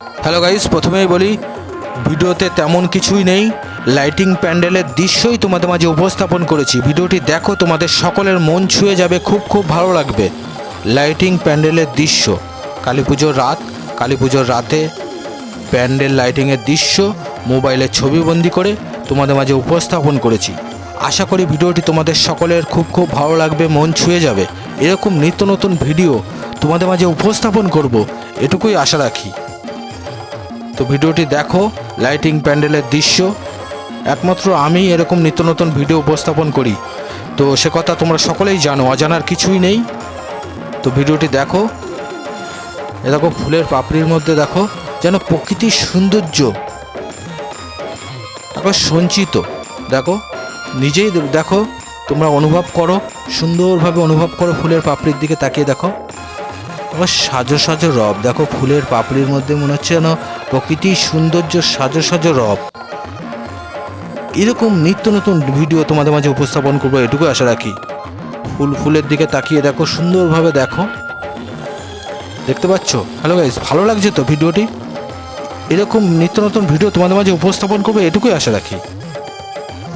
Hello guys প্রথমেই বলি, ভিডিওতে তেমন কিছুই নেই। লাইটিং প্যান্ডেলের দৃশ্যই তোমাদের মাঝে উপস্থাপন করেছি। ভিডিওটি দেখো, তোমাদের সকলের মন ছুঁয়ে যাবে, খুব খুব ভালো লাগবে। লাইটিং প্যান্ডেলের দৃশ্য। কালী পুজোর রাত, কালী পুজোর রাতে প্যান্ডেল লাইটিংয়ের দৃশ্য, মোবাইলে ছবিবন্দি করে তোমাদের মাঝে উপস্থাপন করেছি। আশা করি ভিডিওটি তোমাদের সকলের খুব খুব ভালো লাগবে, মন ছুঁয়ে যাবে। এরকম নিত্য নতুন ভিডিও তোমাদের মাঝে উপস্থাপন করব, এটুকুই আশা রাখি। তো ভিডিওটি দেখো লাইটিং প্যান্ডেলের দৃশ্য। একমাত্র আমি এরকম নিত্য নতুন ভিডিও উপস্থাপন করি। তো সে কথা তোমরা সকলেই জানো, অজানার কিছুই নেই। তো ভিডিওটি দেখো। এ দেখো ফুলের পাপড়ির মধ্যে দেখো, যেন প্রকৃতির সৌন্দর্য। দেখো সঞ্চিত, দেখো, নিজেই দেখো, তোমরা অনুভব করো, সুন্দরভাবে অনুভব করো ফুলের পাপড়ির দিকে তাকিয়ে দেখো। আবার সাজো সাজো রব। দেখো ফুলের পাপড়ির মধ্যে মনে হচ্ছে যেন প্রকৃতির সৌন্দর্য সাজো সাজো রব। এরকম নিত্য নতুন ভিডিও তোমাদের মাঝে উপস্থাপন করব, এটুকু আশা রাখি। ফুল ফুলের দিকে তাকিয়ে দেখো, সুন্দরভাবে দেখো। দেখতে পাচ্ছ? হ্যালো গাইস ভালো লাগছে তো ভিডিওটি? এরকম নিত্য নতুন ভিডিও তোমাদের মাঝে উপস্থাপন করব, এটুকুই আশা রাখি।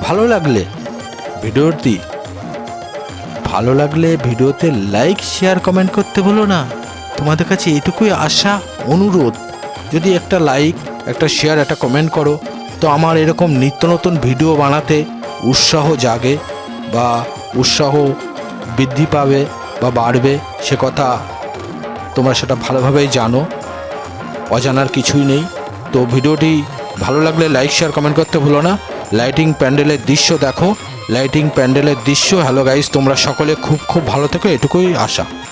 ভালো লাগলে ভিডিওটি ভালো লাগলে ভিডিওতে লাইক শেয়ার কমেন্ট করতে ভুলো না। তোমাদের কাছে এটুকুই আশা, অনুরোধ। যদি একটা লাইক একটা শেয়ার একটা কমেন্ট করো, তো আমার এরকম নিত্য নতুন ভিডিও বানাতে উৎসাহ জাগে বা উৎসাহ বৃদ্ধি পাবে বা বাড়বে, সে কথা তোমরা সেটা ভালোভাবেই জানো। অজানার কিছুই নেই। তো ভিডিওটি ভালো লাগলে লাইক শেয়ার কমেন্ট করতে ভুলো না। লাইটিং প্যান্ডেলের দৃশ্য দেখো। লাইটিং প্যান্ডেলের দৃশ্য। হ্যালো গাইস তোমরা সকলে খুব খুব ভালো থেকো এটুকুই আশা।